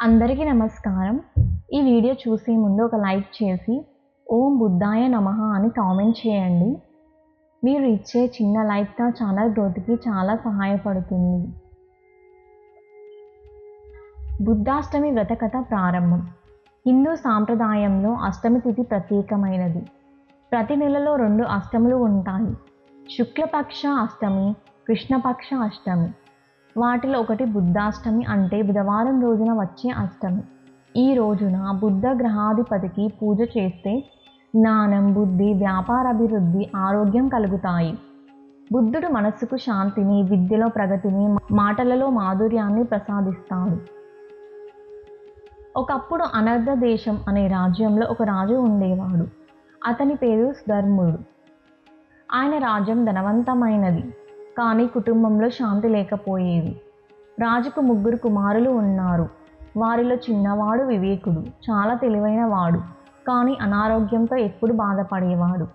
అందరికీ నమస్కారం. ఈ వీడియో చూసే ముందు ఒక లైక్ చేసి ఓం బుద్ధాయ నమః అని కామెంట్ చేయండి. మీరు ఇచ్చే చిన్న లైక్ నా ఛానల్ గ్రోత్కి చాలా సహాయపడుతుంది. బుద్ధాష్టమి వ్రత కథ ప్రారంభం. హిందూ సాంప్రదాయంలో అష్టమి తిథి ప్రత్యేకమైనది. ప్రతి నెలలో రెండు అష్టములు ఉంటాయి. శుక్లపక్ష అష్టమి కృష్ణపక్ష అష్టమి. వాటిలో ఒకటి బుద్ధాష్టమి అంటే బుధవారం రోజున వచ్చే అష్టమి. ఈ రోజున బుద్ధ గ్రహాధిపతికి పూజ చేస్తే జ్ఞానం బుద్ధి వ్యాపార అభివృద్ధి ఆరోగ్యం కలుగుతాయి. బుద్ధుడు మనస్సుకు శాంతిని విద్యలో ప్రగతిని మాటలలో మాధుర్యాన్ని ప్రసాదిస్తాడు. ఒకప్పుడు అనర్ధ దేశం అనే రాజ్యంలో ఒక రాజు ఉండేవాడు. అతని పేరు ధర్ముడు ఆయన రాజ్యం ధనవంతమైనది. కానీ కుటుంబంలో శాంతి లేకపోయేది రాజుకు ముగ్గురు కుమారులు ఉన్నారు. వారిలో చిన్నవాడు వివేకుడు చాలా తెలివైన వాడు కానీ అనారోగ్యంతో ఎప్పుడు బాధపడేవాడు.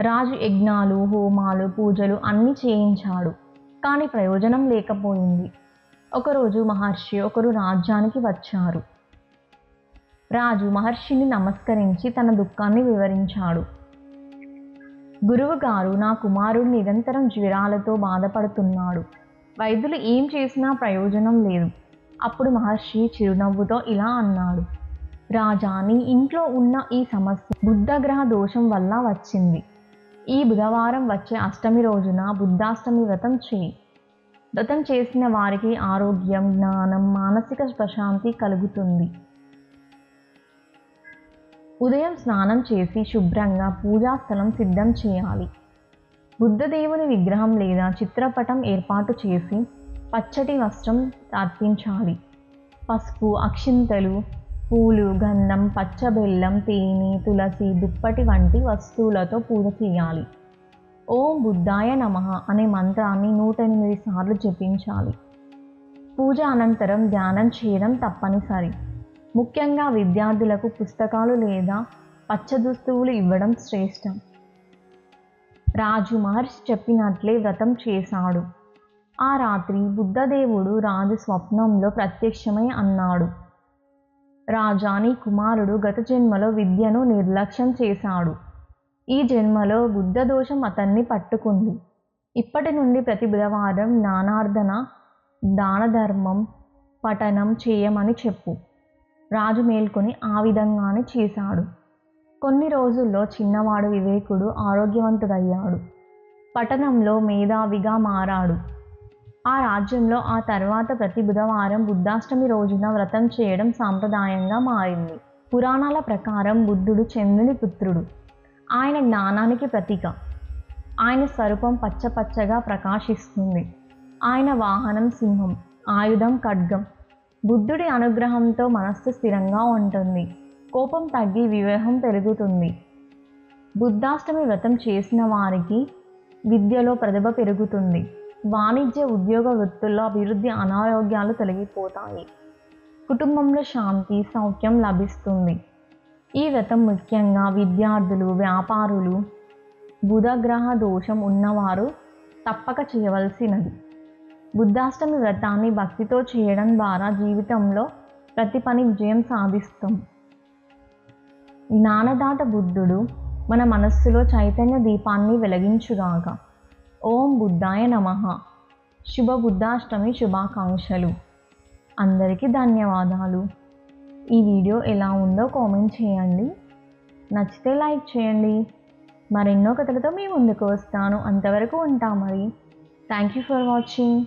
రాజు యజ్ఞాలు హోమాలు పూజలు అన్నీ చేయించాడు కానీ ప్రయోజనం లేకపోయింది. ఒకరోజు మహర్షి ఒకరు రాజ్యానికి వచ్చారు. రాజు మహర్షిని నమస్కరించి తన దుఃఖాన్ని వివరించాడు. గురువు గారు నా కుమారుడు నిరంతరం జ్వరాలతో బాధపడుతున్నాడు. వైద్యులు ఏం చేసినా ప్రయోజనం లేదు. అప్పుడు మహర్షి చిరునవ్వుతో ఇలా అన్నాడు. రాజా నీ ఇంట్లో ఉన్న ఈ సమస్య బుద్ధగ్రహ దోషం వల్ల వచ్చింది. ఈ బుధవారం వచ్చే అష్టమి రోజున బుద్ధాష్టమి వ్రతం చేయి. వ్రతం చేసిన వారికి ఆరోగ్యం జ్ఞానం మానసిక ప్రశాంతి కలుగుతుంది. ఉదయం స్నానం చేసి శుభ్రంగా పూజాస్థలం సిద్ధం చేయాలి. బుద్ధదేవుని విగ్రహం లేదా చిత్రపటం ఏర్పాటు చేసి పచ్చటి వస్త్రం అర్పించాలి. పసుపు అక్షింతలు పూలు గంధం పచ్చబెల్లం తేనె తులసి దుప్పటి వంటి వస్తువులతో పూజ చేయాలి. ఓం బుద్ధాయ నమ అనే మంత్రాన్ని నూట ఎనిమిది సార్లు జపించాలి. పూజ అనంతరం ధ్యానం చేయడం తప్పనిసరి. ముఖ్యంగా విద్యార్థులకు పుస్తకాలు లేదా పచ్చ దుస్తువులు ఇవ్వడం శ్రేష్టం. రాజు మహర్షి చెప్పినట్లే వ్రతం చేశాడు. ఆ రాత్రి బుద్ధదేవుడు రాజు స్వప్నంలో ప్రత్యక్షమై అన్నాడు. రాజాని కుమారుడు గత జన్మలో విద్యను నిర్లక్ష్యం చేశాడు. ఈ జన్మలో బుద్ధ దోషం అతన్ని పట్టుకుంది. ఇప్పటి నుండి ప్రతి బుధవారం జ్ఞానార్ధన దాన ధర్మం పఠనం చేయమని చెప్పు. రాజు మేల్కొని ఆ విధంగానే చేశాడు. కొన్ని రోజుల్లో చిన్నవాడు వివేకుడు ఆరోగ్యవంతుడయ్యాడు. పట్టణంలో మేధావిగా మారాడు. ఆ రాజ్యంలో ఆ తర్వాత ప్రతి బుధవారం బుద్ధాష్టమి రోజున వ్రతం చేయడం సాంప్రదాయంగా మారింది. పురాణాల ప్రకారం బుద్ధుడు చంద్రుని పుత్రుడు. ఆయన జ్ఞానానికి ప్రతీక. ఆయన స్వరూపం పచ్చపచ్చగా ప్రకాశిస్తుంది. ఆయన వాహనం సింహం ఆయుధం ఖడ్గం బుద్ధుడి అనుగ్రహంతో మనస్సు స్థిరంగా ఉంటుంది. కోపం తగ్గి వివేహం పెరుగుతుంది. బుద్ధాష్టమి వ్రతం చేసిన వారికి విద్యలో ప్రతిభ పెరుగుతుంది. వాణిజ్య ఉద్యోగ వృత్తుల్లో అభివృద్ధి అనారోగ్యాలు తొలగిపోతాయి. కుటుంబంలో శాంతి సౌఖ్యం లభిస్తుంది. ఈ వ్రతం ముఖ్యంగా విద్యార్థులు వ్యాపారులు బుధగ్రహ దోషం ఉన్నవారు తప్పక చేయవలసినది. బుద్ధాష్టమి వ్రతాన్ని భక్తితో చేయడం ద్వారా జీవితంలో ప్రతి పని విజయం సాధిస్తాం. జ్ఞానదాత బుద్ధుడు మన మనస్సులో చైతన్య దీపాన్ని వెలిగించుగాక. ఓం బుద్ధాయ నమ. శుభ బుద్ధాష్టమి శుభాకాంక్షలు. అందరికీ ధన్యవాదాలు. ఈ వీడియో ఎలా ఉందో కామెంట్ చేయండి. నచ్చితే లైక్ చేయండి. మరెన్నో కథలతో మీ ముందుకు వస్తాను. అంతవరకు ఉంటాం మరి. Thank you for watching